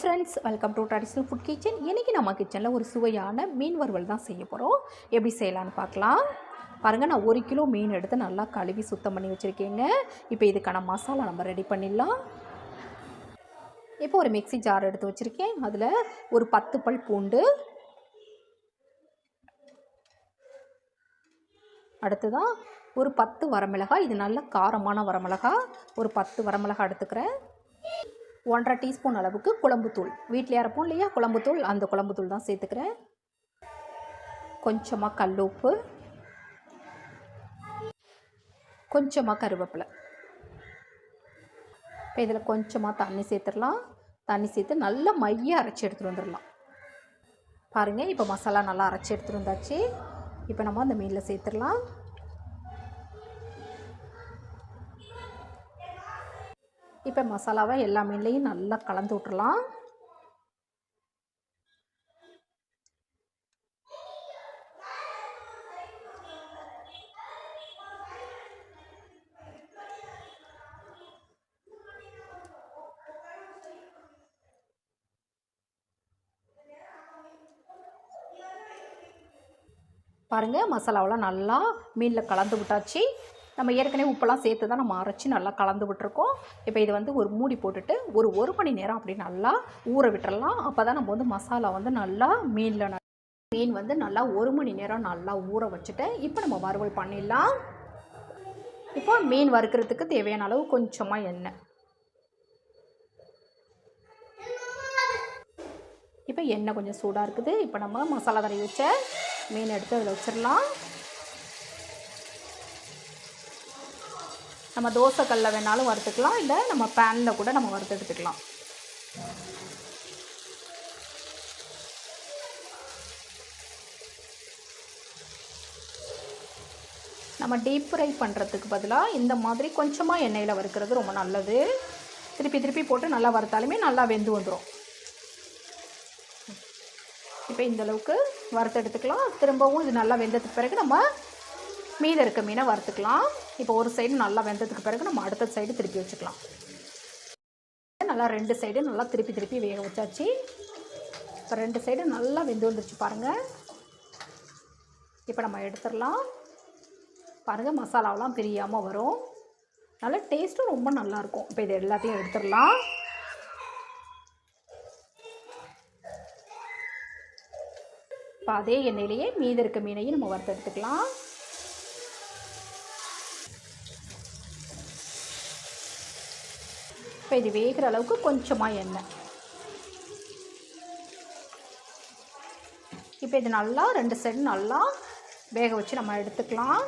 Friends welcome to traditional food kitchen இன்றைக்கி நம்ம கிச்சனில் ஒரு சுவையான மீன் வறுவல் தான் செய்ய போகிறோம் எப்படி செய்யலான்னு பார்க்கலாம். பாருங்கள் நான் ஒரு கிலோ மீன் எடுத்து நல்லா கழுவி சுத்தம் பண்ணி வச்சுருக்கேங்க. இப்போ இதுக்கான மசாலா நம்ம ரெடி பண்ணிடலாம். இப்போ ஒரு மிக்ஸி ஜார் எடுத்து வச்சுருக்கேன். அதில் ஒரு பத்து பல் பூண்டு. அடுத்ததான் ஒரு பத்து வரமிளகாய். இது நல்ல காரமான வரமிளகாய். ஒரு பத்து வரமிளகாய் எடுத்துக்கிறேன். ஒன்றரை டீஸ்பூன் அளவுக்கு குழம்புத்தூள் வீட்டில் அரைப்போம் இல்லையா? குழம்புத்தூள் அந்த குழம்புத்தூள் தான் சேர்த்துக்கிறேன். கொஞ்சமாக கல் உப்பு. கொஞ்சமாக கருவேப்பிலை. இப்போ இதில் கொஞ்சமாக தண்ணி சேர்த்துடலாம். தண்ணி சேர்த்து நல்லா மைய அரைச்சி எடுத்துகிட்டு வந்துடலாம். பாருங்கள் இப்போ மசாலா நல்லா அரைச்சி எடுத்துகிட்டு வந்தாச்சு. இப்போ நம்ம அந்த மீனில் சேர்த்துடலாம். இப்போ மசாலாவை எல்லா மீன்லேயும் நல்லா கலந்து விட்டுறலாம். பாருங்கள் மசாலாவெல்லாம் நல்லா மீனில் கலந்து விட்டாச்சு. நம்ம ஏற்கனவே உப்பெல்லாம் சேர்த்து தான் நம்ம அரைச்சி நல்லா கலந்து விட்டுருக்கோம். இப்போ இது வந்து ஒரு மூடி போட்டுட்டு ஒரு ஒரு மணி நேரம் அப்படி நல்லா ஊற விட்டுறலாம். அப்போ தான் நம்ம வந்து மசாலா வந்து நல்லா மீனில் ந- மீன் வந்து நல்லா ஒரு மணி நேரம் நல்லா ஊற வச்சுட்டு இப்போ நம்ம வறுவல் பண்ணிடலாம். இப்போ மீன் வறுக்கிறதுக்கு தேவையான அளவு கொஞ்சமாக எண்ணெய். இப்போ எண்ணெய் கொஞ்சம் சூடாக இருக்குது. இப்போ நம்ம மசாலா தடவி வச்ச மீன் எடுத்து அதில் வச்சிடலாம். நம்ம தோசை தோசைக்கல்ல வேணாலும் வறுத்துக்கலாம் இல்லை நம்ம பேனில் கூட நம்ம வறுத்து எடுத்துக்கலாம். நம்ம டீப் ஃப்ரை பண்ணுறதுக்கு பதிலாக இந்த மாதிரி கொஞ்சமாக எண்ணெயில் வறுக்கிறது ரொம்ப நல்லது. திருப்பி திருப்பி போட்டு நல்லா வறுத்தாலுமே நல்லா வெந்து வந்துடும் இப்போ இந்த அளவுக்கு வறுத்து எடுத்துக்கலாம். திரும்பவும் இது நல்லா வெந்ததுக்கு பிறகு நம்ம மீத இருக்க மீனை வறுத்துக்கலாம். இப்போ ஒரு சைடு நல்லா வெந்ததுக்கு பிறகு நம்ம அடுத்த சைடு திருப்பி வச்சுக்கலாம். நல்லா ரெண்டு சைடு நல்லா திருப்பி திருப்பி வேக வச்சாச்சு. இப்போ ரெண்டு சைடு நல்லா வெந்து வந்துருச்சு பாருங்கள் இப்போ நம்ம எடுத்துடலாம். பாருங்கள் மசாலாவெலாம் பிரியாமல் வரும். நல்லா டேஸ்ட்டும் ரொம்ப நல்லாயிருக்கும் இப்போ இது எல்லாத்தையும் எடுத்துடலாம். இப்போ அதே எண்ணெயிலேயே மீதி இருக்க மீனையும் நம்ம வறுத்து எடுத்துக்கலாம். இப்போ இது வேகிற அளவுக்கு கொஞ்சமாக எண்ணெய். இப்போ இது நல்லா ரெண்டு சைடு நல்லா வேக வச்சு நம்ம எடுத்துக்கலாம்.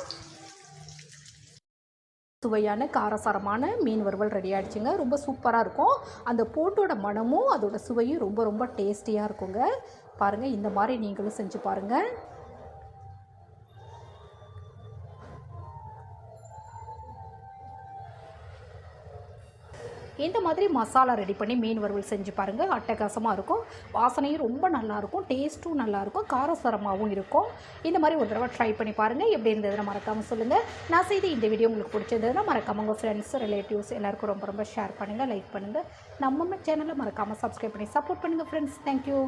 சுவையான காரசாரமான மீன் வறுவல் ரெடி ஆகிடுச்சுங்க ரொம்ப சூப்பராக இருக்கும். அந்த போட்டோட மணமும் அதோட சுவையும் ரொம்ப ரொம்ப டேஸ்டியாக இருக்குங்க. பாருங்கள் இந்த மாதிரி நீங்களும் செஞ்சு பாருங்கள் இந்த மாதிரி மசாலா ரெடி பண்ணி மீன் வறுவல் செஞ்சு பாருங்கள் அட்டகாசமாக இருக்கும். வாசனையும் ரொம்ப நல்லாயிருக்கும் டேஸ்ட்டும் நல்லாயிருக்கும் காரசாரமாகவும் இருக்கும். இந்த மாதிரி ஒரு தடவை ட்ரை பண்ணி பாருங்கள் எப்படி இருந்ததுன்னு மறக்காமல் சொல்லுங்கள் நான் செய்த இந்த வீடியோ உங்களுக்கு பிடிச்சிருந்ததுன்னா மறக்காமல் உங்கள் ஃப்ரெண்ட்ஸ் ரிலேட்டிவ்ஸ் எல்லாருக்கும் ரொம்ப ரொம்ப ஷேர் பண்ணுங்கள் லைக் பண்ணுங்கள் நம்ம சேனலை மறக்காமல் சப்ஸ்கிரைப் பண்ணி சப்போர்ட் பண்ணுங்கள் ஃப்ரெண்ட்ஸ் தேங்க்யூ